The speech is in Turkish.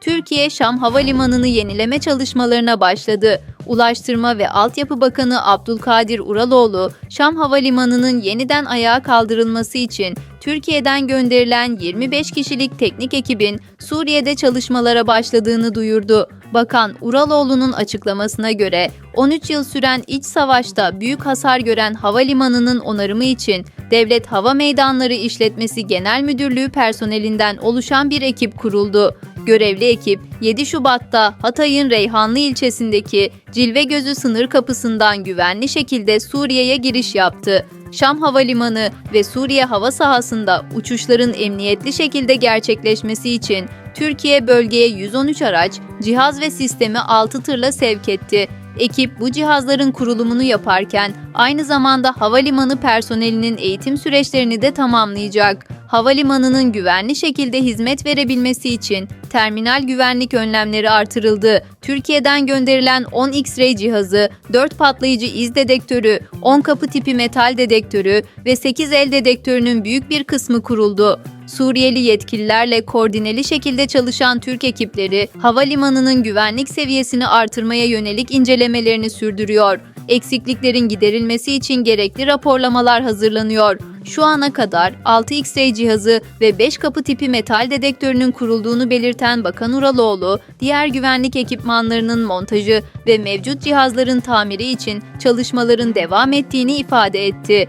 Türkiye Şam Havalimanı'nı yenileme çalışmalarına başladı. Ulaştırma ve Altyapı Bakanı Abdülkadir Uraloğlu, Şam Havalimanı'nın yeniden ayağa kaldırılması için Türkiye'den gönderilen 25 kişilik teknik ekibin Suriye'de çalışmalara başladığını duyurdu. Bakan Uraloğlu'nun açıklamasına göre 13 yıl süren iç savaşta büyük hasar gören havalimanının onarımı için Devlet Hava Meydanları İşletmesi Genel Müdürlüğü personelinden oluşan bir ekip kuruldu. Görevli ekip 7 Şubat'ta Hatay'ın Reyhanlı ilçesindeki Cilvegözü sınır kapısından güvenli şekilde Suriye'ye giriş yaptı. Şam Havalimanı ve Suriye hava sahasında uçuşların emniyetli şekilde gerçekleşmesi için Türkiye bölgeye 113 araç, cihaz ve sistemi 6 tırla sevk etti. Ekip bu cihazların kurulumunu yaparken aynı zamanda havalimanı personelinin eğitim süreçlerini de tamamlayacak. Havalimanının güvenli şekilde hizmet verebilmesi için terminal güvenlik önlemleri artırıldı. Türkiye'den gönderilen 10 X-ray cihazı, 4 patlayıcı iz dedektörü, 10 kapı tipi metal dedektörü ve 8 el dedektörünün büyük bir kısmı kuruldu. Suriyeli yetkililerle koordineli şekilde çalışan Türk ekipleri havalimanının güvenlik seviyesini artırmaya yönelik incelemelerini sürdürüyor. Eksikliklerin giderilmesi için gerekli raporlamalar hazırlanıyor. Şu ana kadar 6 X-ray cihazı ve 5 kapı tipi metal dedektörünün kurulduğunu belirten Bakan Uraloğlu, diğer güvenlik ekipmanlarının montajı ve mevcut cihazların tamiri için çalışmaların devam ettiğini ifade etti.